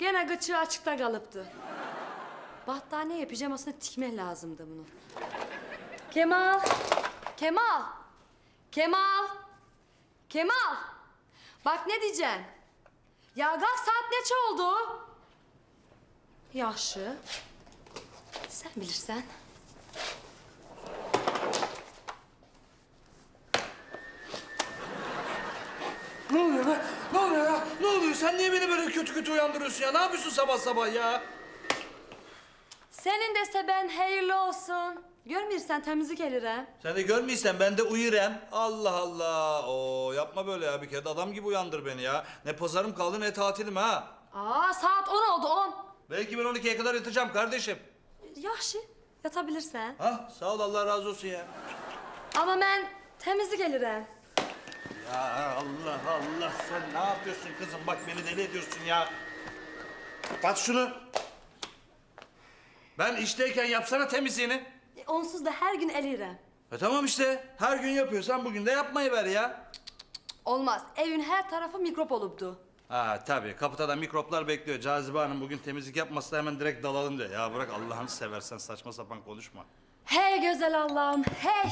Gene gıçı açıkta kalıptı. Battaniye pijamasına tikmek lazımdı bunu. Kemal! Kemal! Kemal! Kemal! Bak ne diyeceğim. Ya kalk saat neçe oldu? Yaşı. Sen bilirsen. Ne oluyor lan? Ne oluyor? Sen niye beni böyle kötü kötü uyandırıyorsun ya? Ne yapıyorsun sabah sabah ya? Senin dese ben hayırlı olsun. Görmüyorsan temizlik elirim. Sen de görmeysen ben de uyurem. Allah Allah. Oo yapma böyle ya bir kere de adam gibi uyandır beni ya. Ne pazarım kaldı ne tatilim ha. Aa saat 10 oldu 10. Belki ben 12'ye kadar yatacağım kardeşim. Yaşı yatabilirsen. Ha sağ ol Allah razı olsun ya. Ama ben temizlik elirim. Ya Allah Allah sen ne yapıyorsun kızım? Bak beni deli ediyorsun ya. Kapat şunu. Ben işteyken yapsana temizliğini. E, onsuz da her gün elirim. E tamam işte. Her gün yapıyorsan bugün de yapmayı ver ya. Olmaz. Evin her tarafı mikrop olupdu. Ha tabii kapıda da mikroplar bekliyor. Cazibe Hanım bugün temizlik yapmasa hemen direkt dalalım diyor. Ya bırak Allah'ını seversen saçma sapan konuşma. Hey güzel Allah'ım hey.